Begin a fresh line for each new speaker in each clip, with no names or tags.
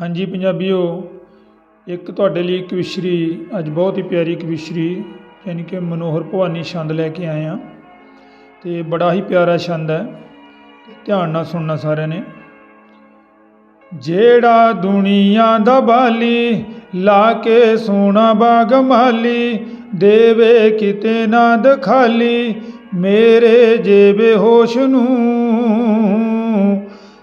ਹਾਂਜੀ ਪੰਜਾਬੀਓ, ਇੱਕ ਤੁਹਾਡੇ ਲਈ ਕਵਿਸ਼ਰੀ ਅੱਜ ਬਹੁਤ ਹੀ ਪਿਆਰੀ ਕਵਿਸ਼ਰੀ ਯਾਨੀ ਕਿ ਮਨੋਹਰ ਭਵਾਨੀ ਛੰਦ ਲੈ ਕੇ ਆਏ ਹਾਂ। ਅਤੇ ਬੜਾ ਹੀ ਪਿਆਰਾ ਛੰਦ ਹੈ ਧਿਆਨ ਨਾਲ ਸੁਣਨਾ ਸਾਰਿਆਂ ਨੇ। ਜਿਹੜਾ ਦੁਨੀਆ ਦਾ ਬਾਲੀ, ਲਾ ਕੇ ਸੋਨਾ ਬਾਗ ਮਾਲੀ, ਦੇਵੇ ਕਿਤੇ ਨਾ ਦਖਾਲੀ, ਮੇਰੇ ਜੇਬੇ ਹੋਸ਼ ਨੂੰ।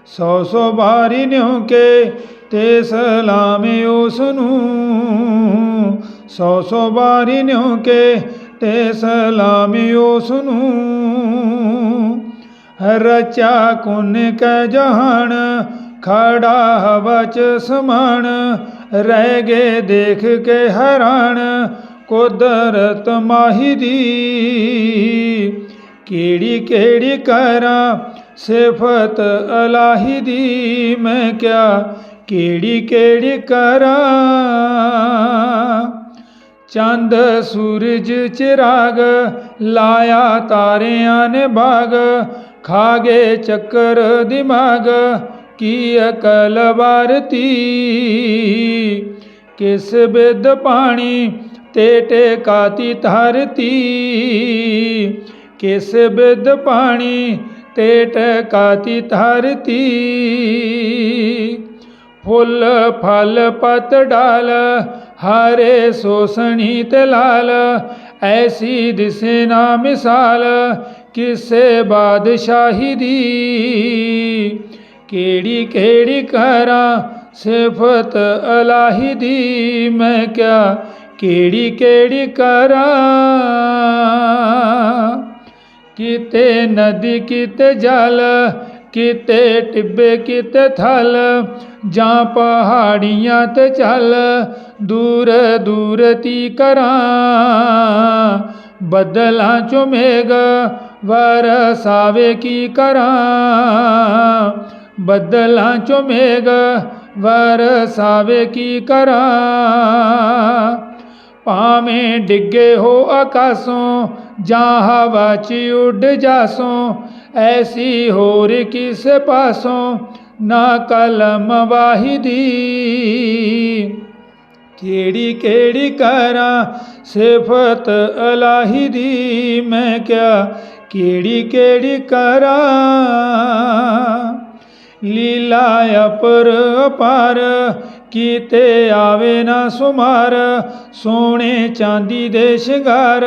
ਸੌ ਸੌ ਬਾਰੀ ਨਿਉ ਕੇ ਤੇ ਸਲਾਮੇ ਉਸ ਨੂੰ ਸੌ ਸੌ ਵਾਰੀ ਨਿਉ ਕੇ ਤੇ ਸਲਾਮੇ ਉਸ ਨੂੰ ਰਚਾ ਕੁਨ ਕੈ ਜਹਾਨ, ਖੜਾ ਹਵਾ ਚ ਸਮਾਨ। ਰਹਿ ਗਏ ਦੇਖ ਕੇ ਹੈਰਾਨ, ਕੁਦਰਤ ਮਾਹੀ ਦੀ। ਕਿਹੜੀ ਕਿਹੜੀ ਕਰਾਂ ਸਿਫਤ ਅਲਾਹੀ ਦੀ। ਮੈਂ ਕਿਆ ਕਿਹੜੀ ਕਿਹੜੀ ਕਰਾਂ? ਚੰਦ, ਸੂਰਜ ਚਿਰਾਗ ਲਾਇਆ ਤਾਰਿਆਂ ਨੇ ਬਾਗ। ਖਾਗੇ ਚੱਕਰ ਦਿਮਾਗ, ਕੀ ਅਕਲ ਵਰਤੀ? ਕਿਸ ਬਿਦ ਪਾਣੀ ਤੇ ਟੇਕਾਤੀ ਧਰਤੀ? ਕਿਸ ਬਿਦ ਪਾਣੀ ਤੇ ਟਕਾਤੀ ਧਰਤੀ? ਫੁੱਲ ਫਲ ਪਤ ਡਾਲ ਹਰੇ ਸੋਸਣੀ ਤੇ ਲਾਲ ਐਸੀ ਦਿਸੇ ਨਾ ਮਿਸਾਲ ਕਿਸੇ ਬਾਦਸ਼ਾਹੀ ਦੀ ਕਿਹੜੀ ਕਿਹੜੀ ਕਰਾਂ ਸਿਫਤ ਅਲਾਹੀ ਦੀ ਮੈਂ ਕਿਆ ਕਿਹੜੀ ਕਿਹੜੀ ਕਰਾਂ ਕਿਤੇ ਨਦੀ ਕਿਤੇ ਜਲ ਕਿਤੇ ਟਿੱਬੇ, ਕਿਤੇ ਥਲ, ਜਾਂ ਪਹਾੜੀਆਂ ਤੇ ਚੱਲ। ਦੂਰ ਦੂਰ ਤੀ ਕਰਾਂ, ਬਦਲਾਂ ਚੋਂ ਮੇਘ ਵਰਸਾਵੇ ਕੀ ਕਰਾਂ। ਬਦਲਾਂ ਚੋਂ ਮੇਘ ਵਰਸਾਵੇ ਕੀ ਕਰਾਂ। ਭਾਵੇਂ ਡਿੱਗੇ ਹੋ ਆਕਾਸੋਂ, ਜਾਂ ਹਵਾ 'ਚ ਉੱਡ ਜਾਸੋਂ ਐਸੀ ਹੋਰ ਕਿਸ ਪਾਸੋਂ ਨਾ ਕਲਮ ਵਾਹਿਦੀ? ਕਿਹੜੀ ਕਿਹੜੀ ਕਰਾਂ ਸਿਫਤ ਅਲਾਹੀ ਦੀ ਮੈਂ ਕਿਆ ਕਿਹੜੀ ਕਿਹੜੀ ਕਰਾਂ? ਲੀਲਾ ਅਪਰ ਅਪਾਰ ਕੀਤੇ ਆਵੇ ਨਾ ਸੁਮਾਰ ਸੋਨੇ ਚਾਂਦੀ ਦੇ ਸ਼ਿੰਗਾਰ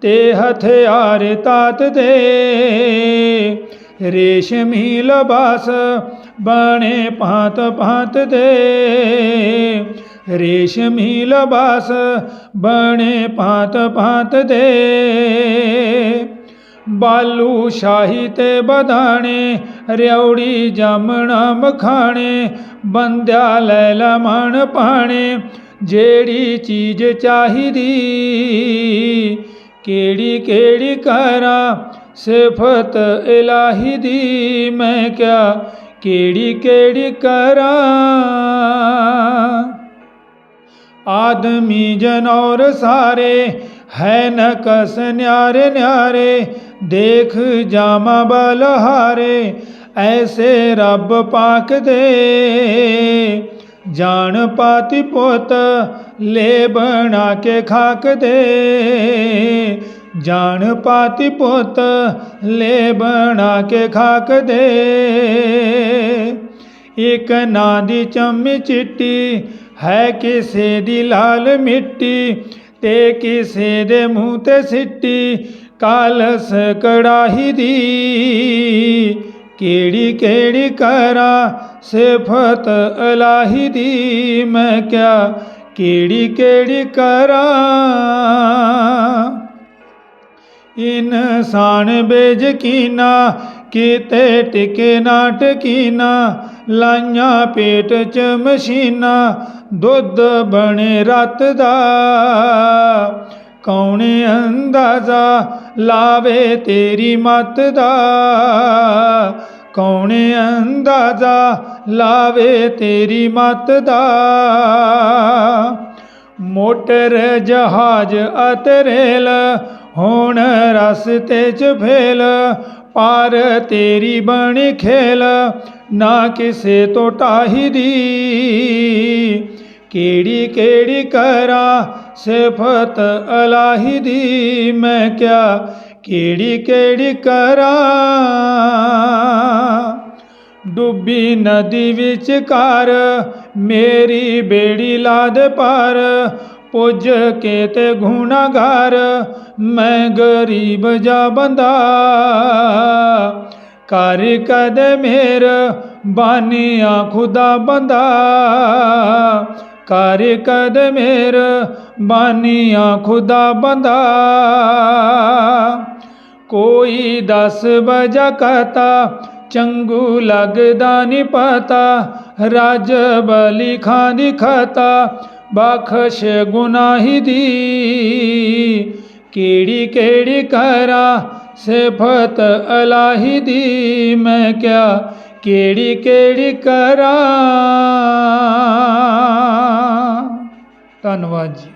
ਤੇ ਹਥਿਆਰ ਤਾਤ ਦੇ। ਰੇਸ਼ਮੀ ਲਬਾਸ ਬਣੇ ਭਾਂਤ ਭਾਂਤ ਦੇ। ਰੇਸ਼ਮੀ ਲਬਾਸ ਬਣੇ ਭਾਂਤ ਭਾਂਤ ਦੇ। ਬਾਲੂ ਸ਼ਾਹੀ ਤੇ ਬਦਾਣੇ, ਰਿਉੜੀ ਜਾਮਣਾ ਮਖਾਣੇ, ਬੰਦਿਆ ਲੈ ਲਮਣ ਪਾਣੇ, ਜਿਹੜੀ ਚੀਜ਼ ਚਾਹੀਦੀ ਕਿਹੜੀ ਕਿਹੜੀ ਕਰਾਂ ਸਿਫਤ ਇਲਾਹੀ ਦੀ ਮੈਂ ਕਿਆ ਕਿਹੜੀ ਕਿਹੜੀ ਕਰਾਂ ਆਦਮੀ ਜਨੌਰ ਸਾਰੇ ਹੈ ਨਕਸ ਨਿਆਰੇ ਨਿਆਰੇ ਦੇਖ ਜਾਮਾ ਬਲਹਾਰੇ ਐਸੇ ਰੱਬ ਪਾਕ ਦੇ ਜਾਣ ਪਾਤੀ ਪੁੱਤ ਲੈ ਬਣਾ ਕੇ ਖਾਕ ਦੇ। ਜਾਣ ਪਾਤੀ ਪੁੱਤ ਲੈ ਬਣਾ ਕੇ ਖਾਕ ਦੇ। ਇੱਕ ਨਾਂ ਦੀ ਚੰਮੀ ਚਿੱਟੀ, ਹੈ ਕਿਸੇ ਦੀ ਲਾਲ ਮਿੱਟੀ, ਤੇ ਕਿਸੇ ਦੇ ਮੂੰਹ ਤੇ ਸਿੱਟੀ, ਕਾਲਸ ਕੜਾਹੀ ਦੀ। ਕਿਹੜੀ ਕਿਹੜੀ ਕਰਾਂ ਸਿਫਤ ਅਲਾਹੀ ਦੀ ਮੈਂ ਕਿਆ ਕਿਹੜੀ ਕਿਹੜੀ ਕਰਾਂ? ਇਨਸਾਨ ਬੇਜਕੀਨਾ, ਕਿਤੇ ਟਿਕੇ ਨਾ ਟਕੀਨਾ, ਲਾਈਆਂ ਪੇਟ ਚ ਮਸ਼ੀਨਾ, ਦੁੱਧ ਬਣੇ ਰਤ ਦਾ। ਕੌਣ ਅੰਦਾਜ਼ਾ ਲਾਵੇ ਤੇਰੀ ਮਤ ਦਾ? ਕੌਣ ਅੰਦਾਜ਼ਾ ਲਾਵੇ ਤੇਰੀ ਮਤ ਦਾ? ਮੋਟਰ ਜਹਾਜ਼ ਅਤੇ ਰੇਲ ਹੁਣ ਰਸਤੇ 'ਚ ਫੇਲ, ਪਾਰ ਤੇਰੀ ਬਣੀ ਖੇਲ, ਨਾ ਕਿਸੇ ਤੋਂ ਢਾਹੀ ਦੀ। ਕਿਹੜੀ ਕਿਹੜੀ ਕਰਾਂ ਸਿਫਤ ਅਲਾਹੀ ਦੀ ਮੈਂ ਕਿਆ ਕਿਹੜੀ ਕਿਹੜੀ ਕਰਾਂ? ਡੁੱਬੀ ਨਦੀ ਵਿੱਚ ਕਰ ਮੇਰੀ ਬੇੜੀ ਲਾਦ ਪਰ, ਪੁੱਜ ਕੇ ਤੇ ਗੁਨਾਹਗਾਰ, ਮੈਂ ਗਰੀਬ ਜਾ ਬੰਦਾ। ਕਰ ਕਦ ਮੇਰ, ਬਾਨੀਆਂ ਖੁਦਾ ਬੰਦਾ। ਕਰ ਕਦ ਮੇਰ ਬਾਨੀਆਂ ਖੁਦਾ ਬੰਦਾ। ਕੋਈ ਦਸ ਵਜਾ ਕਹਤਾ, ਚੰਗੂ ਲੱਗਦਾ ਨਹੀਂ ਪਤਾ। ਰਾਜ ਬਲੀ ਖਾਂ ਦੀ ਖਤਾ, ਬਖਸ਼ ਗੁਨਾਹੀ ਦੀ। ਕਿਹੜੀ ਕਿਹੜੀ ਕਰਾਂ, ਸਿਫਤ ਅਲਾਹੀ ਦੀ। ਮੈਂ ਕਿਆ ਕਿਹੜੀ ਕਿਹੜੀ ਕਰਾਂ। ਧੰਨਵਾਦ ਜੀ।